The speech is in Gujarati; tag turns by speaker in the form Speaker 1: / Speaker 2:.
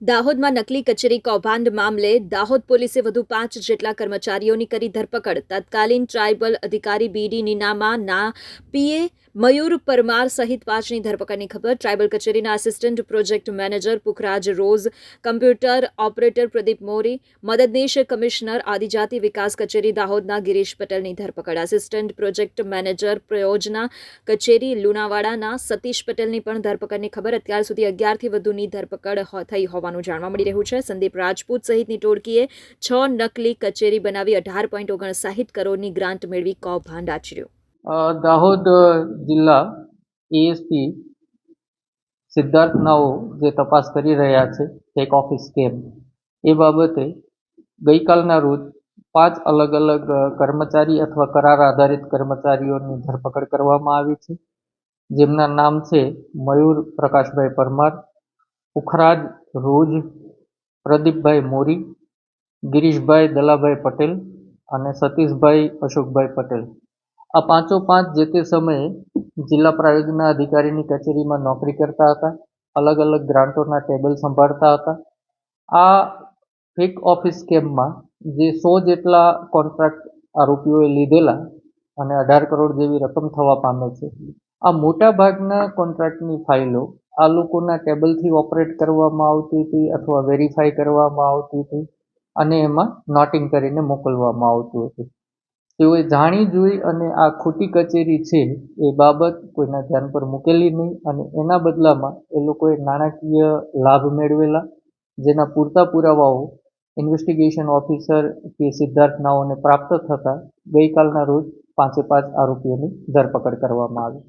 Speaker 1: દાહોદમાં નકલી કચેરી કૌભાંડ મામલે દાહોદ પોલીસે વધુ પાંચ જેટલા કર્મચારીઓની કરી ધરપકડ. તત્કાલીન ટ્રાઇબલ અધિકારી બીડી નીનામાના પીએ મયુર પરમાર સહિત પાંચની ધરપકડની ખબર. ટ્રાઇબલ કચેરીના assistant project manager Pukhraj Roz computer operator Pradeep Mori, મદદનીશ કમિશનર આદિજાતિ વિકાસ કચેરી દાહોદના ગિરીશ પટેલની ધરપકડ. આસિસ્ટન્ટ પ્રોજેક્ટ મેનેજર પ્રયોજના કચેરી લુણાવાડાના સતીશ પટેલની પણ ધરપકડની ખબર. અત્યાર સુધી અગિયારથી વધુની ધરપકડ થઈ થઈ હોવાનું જાણવા મળી રહ્યું છે. સંદીપ રાજપૂત સહિતની ટોળકીએ છ નકલી કચેરી બનાવી અઢાર પોઈન્ટ ઓગણસાઠ કરોડની ગ્રાન્ટ મેળવી કૌભાંડ આચર્યું.
Speaker 2: દાહોદ જિલ્લા એએસપી સિદ્ધાર્થ નાઓ જે તપાસ કરી રહ્યા છે ટેક ઓફિસ કેમ એ બાબતે ગઈકાલના રોજ પાંચ અલગ અલગ કર્મચારી અથવા કરાર આધારિત કર્મચારીઓની ધરપકડ કરવામાં આવી છે. જેમના નામ છે મયુર પ્રકાશભાઈ પરમાર પુખરાજ રોજ પ્રદીપભાઈ મોરી, ગિરીશભાઈ દલાભાઈ પટેલ અને સતીશભાઈ અશોકભાઈ પટેલ. આ પાંચો પાંચ જે તે સમયે જિલ્લા પ્રાયોજના અધિકારીની કચેરીમાં નોકરી કરતા હતા, અલગ અલગ ગ્રાન્ટોના ટેબલ સંભાળતા હતા. આ ફેક ઓફિસ સ્કેમમાં જે સો જેટલા કોન્ટ્રાક્ટ આરોપીઓએ લીધેલા અને અઢાર કરોડ જેવી રકમ થવા પામે છે, આ મોટા ભાગના કોન્ટ્રાક્ટની ફાઇલો આ લોકોના ટેબલથી ઓપરેટ કરવામાં આવતી હતી અથવા વેરીફાઈ કરવામાં આવતી હતી અને એમાં નોટિંગ કરીને મોકલવામાં આવતું હતું. તેઓએ જાણી જોઈ અને આ ખોટી કચેરી છે એ બાબત કોઈના ધ્યાન પર મૂકેલી નહીં અને એના બદલામાં એ લોકોએ નાણાકીય લાભ મેળવેલા, જેના પૂરતા પુરાવાઓ ઇન્વેસ્ટિગેશન ઓફિસર કે સિદ્ધાર્થ નાઓને પ્રાપ્ત થતાં ગઈકાલના રોજ પાંચે પાંચ આરોપીઓની ધરપકડ કરવામાં આવી.